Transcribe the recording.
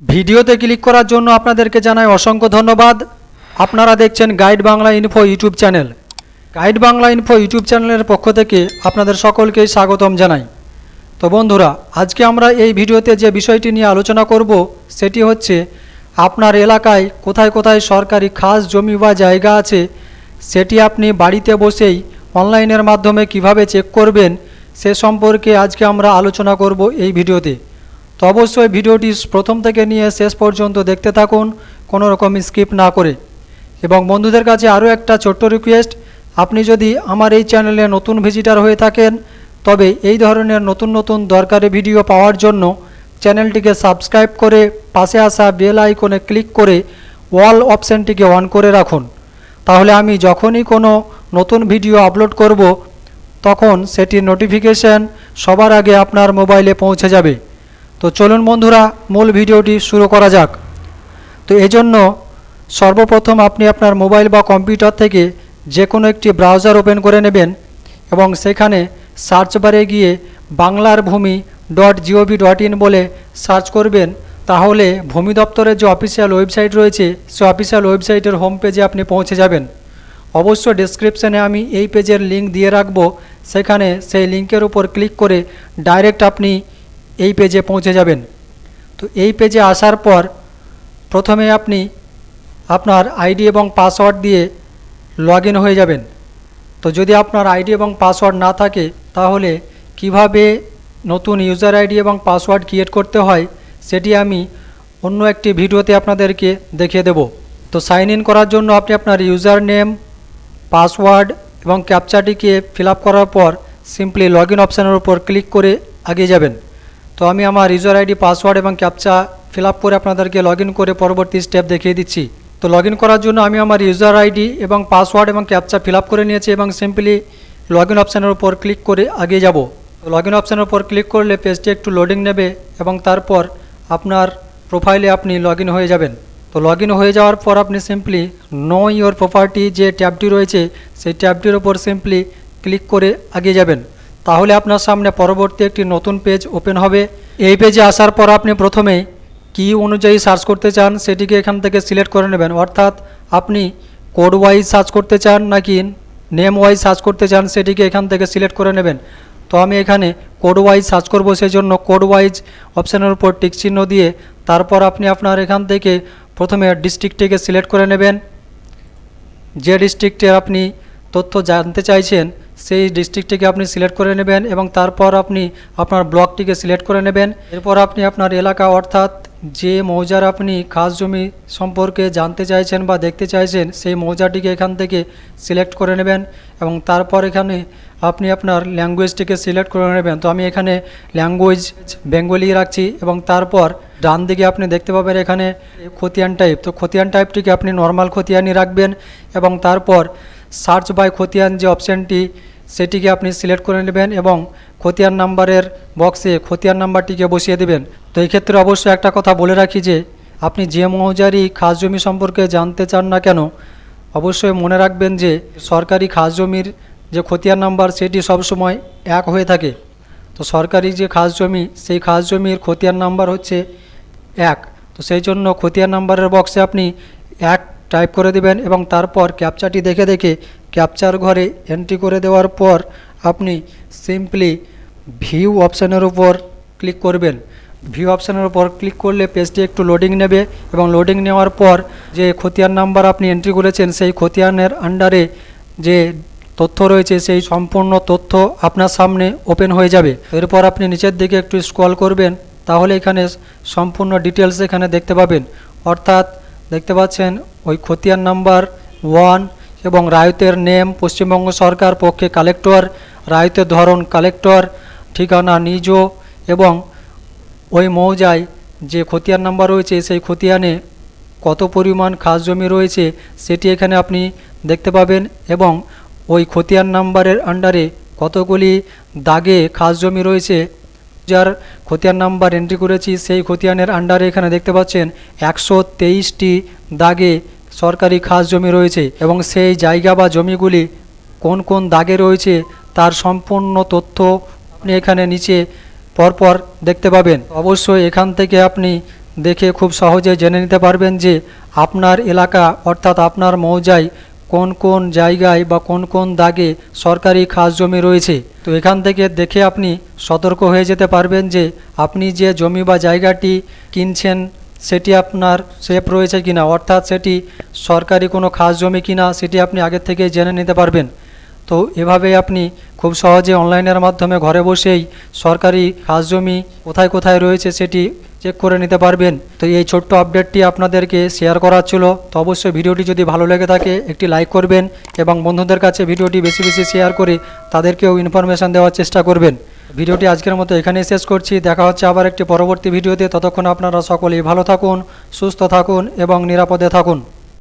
ভিডিওতে ক্লিক করার জন্য আপনাদেরকে জানাই অসংখ্য ধন্যবাদ। আপনারা দেখছেন guide Bangla info YouTube channel. Guide Bangla info YouTube চ্যানেলের পক্ষ থেকে আপনাদের সকলকেই স্বাগতম জানাই। তো বন্ধুরা, আজকে আমরা এই ভিডিওতে যে বিষয়টি নিয়ে আলোচনা করব, সেটি হচ্ছে আপনার এলাকায় কোথায় কোথায় সরকারি খাস জমি বা জায়গা আছে, সেটি আপনি বাড়িতে বসেই অনলাইনের মাধ্যমে কীভাবে চেক করবেন, সে সম্পর্কে আজকে আমরা আলোচনা করব এই ভিডিওতে। তো অবশ্যই ভিডিওটি প্রথম থেকে নিয়ে শেষ পর্যন্ত দেখতে থাকুন, কোনো রকম স্কিপ না করে। এবং বন্ধুদের কাছে আরও একটা ছোট্ট রিকোয়েস্ট আপনি যদি আমার এই চ্যানেলে নতুন ভিজিটার হয়ে থাকেন, তবে এই ধরনের নতুন নতুন দরকারি ভিডিও পাওয়ার জন্য চ্যানেলটিকে সাবস্ক্রাইব করে পাশে আসা বেল আইকনে ক্লিক করে ওয়াল অপশানটিকে অন করে রাখুন। তাহলে আমি যখনই কোনো নতুন ভিডিও আপলোড করব, তখন সেটির নোটিফিকেশান সবার আগে আপনার মোবাইলে পৌঁছে যাবে। তো চলুন বন্ধুরা, মূল ভিডিওটি শুরু করা যাক। তো এজন্য সর্বপ্রথম আপনি আপনার মোবাইল বা কম্পিউটার থেকে যে কোনো একটি ব্রাউজার ওপেন করে নেবেন এবং সেখানে সার্চ বারে গিয়ে Banglar Bhumi dot gov dot in বলে সার্চ করবেন। তাহলে ভূমি দপ্তরের যে অফিসিয়াল ওয়েবসাইট রয়েছে, সে অফিসিয়াল ওয়েবসাইটের হোম পেজে আপনি পৌঁছে যাবেন। অবশ্য ডেসক্রিপশানে আমি এই পেজের লিঙ্ক দিয়ে রাখব। সেখানে সেই লিঙ্কের উপর ক্লিক করে ডাইরেক্ট আপনি এই পেজে পৌঁছে যাবেন। তো এই পেজে আসার পর প্রথমে আপনি আপনার আইডি এবং পাসওয়ার্ড দিয়ে লগ হয়ে যাবেন। তো যদি আপনার আইডি এবং পাসওয়ার্ড না থাকে, তাহলে কীভাবে নতুন ইউজার আইডি এবং পাসওয়ার্ড ক্রিয়েট করতে হয়, সেটি আমি অন্য একটি ভিডিওতে আপনাদেরকে দেখিয়ে দেব। তো সাইন ইন করার জন্য আপনি আপনার ইউজার নেম পাসওয়ার্ড এবং ক্যাপচাটিকে ফিল করার পর সিম্পলি লগ ইন অপশানের উপর ক্লিক করে এগিয়ে যাবেন। তো আমি আমার ইউজার আইডি পাসওয়ার্ড এবং ক্যাপচা ফিল করে আপনাদেরকে লগ করে পরবর্তী স্টেপ দেখিয়ে দিচ্ছি। তো লগ করার জন্য আমি আমার ইউজার আইডি এবং পাসওয়ার্ড এবং ক্যাপচা ফিল করে নিয়েছি এবং সিম্পলি লগ ইন অপশানের উপর ক্লিক করে এগিয়ে যাব। লগ ইন অপশানের উপর ক্লিক করলে পেজটি একটু লোডিং নেবে এবং তারপর আপনার প্রোফাইলে আপনি লগ হয়ে যাবেন। তো লগ হয়ে যাওয়ার পর আপনি সিম্পলি নো ইওর প্রপার্টি যে ট্যাবটি রয়েছে, সেই ট্যাবটির ওপর সিম্পলি ক্লিক করে এগিয়ে যাবেন। তাহলে আপনার সামনে পরবর্তী একটি নতুন পেজ ওপেন হবে। এই পেজে আসার পর আপনি প্রথমে কি অনুযায়ী সার্চ করতে চান, সেটিকে এখান থেকে সিলেক্ট করে নেবেন। অর্থাৎ আপনি কোড ওয়াইজ সার্চ করতে চান নাকি নেম ওয়াইজ সার্চ করতে চান, সেটিকে এখান থেকে সিলেক্ট করে নেবেন। তো আমি এখানে কোড ওয়াইজ সার্চ করব সেই জন্য কোড ওয়াইজ অপশানের উপর টিক চিহ্ন দিয়ে তারপর আপনি আপনার এখান থেকে প্রথমে ডিস্ট্রিক্টটিকে সিলেক্ট করে নেবেন। যে ডিস্ট্রিক্টের আপনি তথ্য জানতে চাইছেন সেই ডিস্ট্রিক্টটিকে আপনি সিলেক্ট করে নেবেন এবং তারপর আপনি আপনার ব্লকটিকে সিলেক্ট করে নেবেন। এরপর আপনি আপনার এলাকা অর্থাৎ যে মৌজার আপনি খাস জমি সম্পর্কে জানতে চাইছেন বা দেখতে চাইছেন, সেই মৌজাটিকে এখান থেকে সিলেক্ট করে নেবেন এবং তারপর এখানে আপনি আপনার ল্যাঙ্গুয়েজটিকে সিলেক্ট করে নেবেন। তো আমি এখানে ল্যাঙ্গুয়েজ বেঙ্গলি রাখছি এবং তারপর ডান দিকে আপনি দেখতে পাবেন এখানে খতিয়ান টাইপ তো খতিয়ান টাইপটিকে আপনি নর্মাল খতিয়ানই রাখবেন এবং তারপর সার্চ বাই খতিয়ান যে অপশানটি সেটিকে আপনি সিলেক্ট করে নেবেন এবং খতিয়ান নাম্বারের বক্সে খতিয়ান নাম্বারটিকে বসিয়ে দেবেন। তো এই ক্ষেত্রে অবশ্যই একটা কথা বলে রাখি যে, আপনি যে মৌজারি খাস জমি সম্পর্কে জানতে চান না কেন, অবশ্যই মনে রাখবেন যে, সরকারি খাস জমির যে খতিয়ান নাম্বার সেটি সবসময় এক হয়ে থাকে। তো সরকারি যে খাস জমি, সেই খাস জমির খতিয়ান নাম্বার হচ্ছে এক। তো সেই জন্য খতিয়ান নাম্বারের বক্সে আপনি এক টাইপ করে দিবেন এবং তারপর ক্যাপচাটি দেখে দেখে ক্যাপচার ঘরে এন্ট্রি করে দেওয়ার পর আপনি সিম্পলি ভিউ অপশানের উপর ক্লিক করবেন। ভিউ অপশানের উপর ক্লিক করলে পেজটি একটু লোডিং নেবে এবং লোডিং নেওয়ার পর যে খতিয়ান নাম্বার আপনি এন্ট্রি করেছেন, সেই খতিয়ানের আন্ডারে যে তথ্য রয়েছে, সেই সম্পূর্ণ তথ্য আপনার সামনে ওপেন হয়ে যাবে। এরপর আপনি নিচের দিকে একটু স্ক্রল করবেন, তাহলে এখানে সম্পূর্ণ ডিটেলস এখানে দেখতে পাবেন। অর্থাৎ দেখতে পাচ্ছেন, ওই খতিয়ান নাম্বার ওয়ান এবং রায়তের নেম পশ্চিমবঙ্গ সরকার পক্ষে কালেক্টর, রায়তের ধরন কালেক্টর, ঠিকানা নিজ এবং ওই মৌজায় যে খতিয়ান নাম্বার রয়েছে, সেই খতিয়ানে কত পরিমাণ খাস জমি রয়েছে সেটি এখানে আপনি দেখতে পাবেন এবং ওই খতিয়ান নাম্বারের আন্ডারে কতগুলি দাগে খাস জমি রয়েছে যার খতিয়ান নাম্বার এন্ট্রি করেছি, সেই খতিয়ানের আন্ডারে এখানে দেখতে পাচ্ছেন একশো তেইশটি দাগে সরকারি খাস জমি রয়েছে এবং সেই জায়গা বা জমিগুলি কোন কোন দাগে রয়েছে তার সম্পূর্ণ তথ্য আপনি এখানে নিচে পরপর দেখতে পাবেন। অবশ্যই এখান থেকে আপনি দেখে খুব সহজে জেনে নিতে পারবেন যে আপনার এলাকা অর্থাৎ আপনার মৌজায় কোন কোন জায়গায় বা কোন কোন দাগে সরকারি খাস জমি রয়েছে। তো এখান থেকে দেখে আপনি সতর্ক হয়ে যেতে পারবেন যে আপনি যে জমি বা জায়গাটি কিনছেন, সেটি আপনার সেফ রয়েছে কিনা, অর্থাৎ সেটি সরকারি কোনো খাস জমি কিনা, সেটি আপনি আগের থেকে জেনে নিতে পারবেন। তো এভাবে আপনি খুব সহজে অনলাইনের মাধ্যমে ঘরে বসেই সরকারি খাস জমি কোথায় কোথায় রয়েছে সেটি চেক করে নিতে পারবেন। তো এই ছোট্ট আপডেটটি আপনাদেরকে শেয়ার করার ছিল। তো অবশ্যই ভিডিওটি যদি ভালো লেগে থাকে, একটি লাইক করবেন এবং বন্ধুদের কাছে ভিডিওটি বেশি বেশি শেয়ার করে তাদেরকেও ইনফরমেশান দেওয়ার চেষ্টা করবেন। ভিডিওটি আজকের মতো এখানেই শেষ করছি। দেখা হচ্ছে আবার একটি পরবর্তী ভিডিওতে। ততক্ষণ আপনারা সকলেই ভালো থাকুন, সুস্থ থাকুন এবং নিরাপদে থাকুন।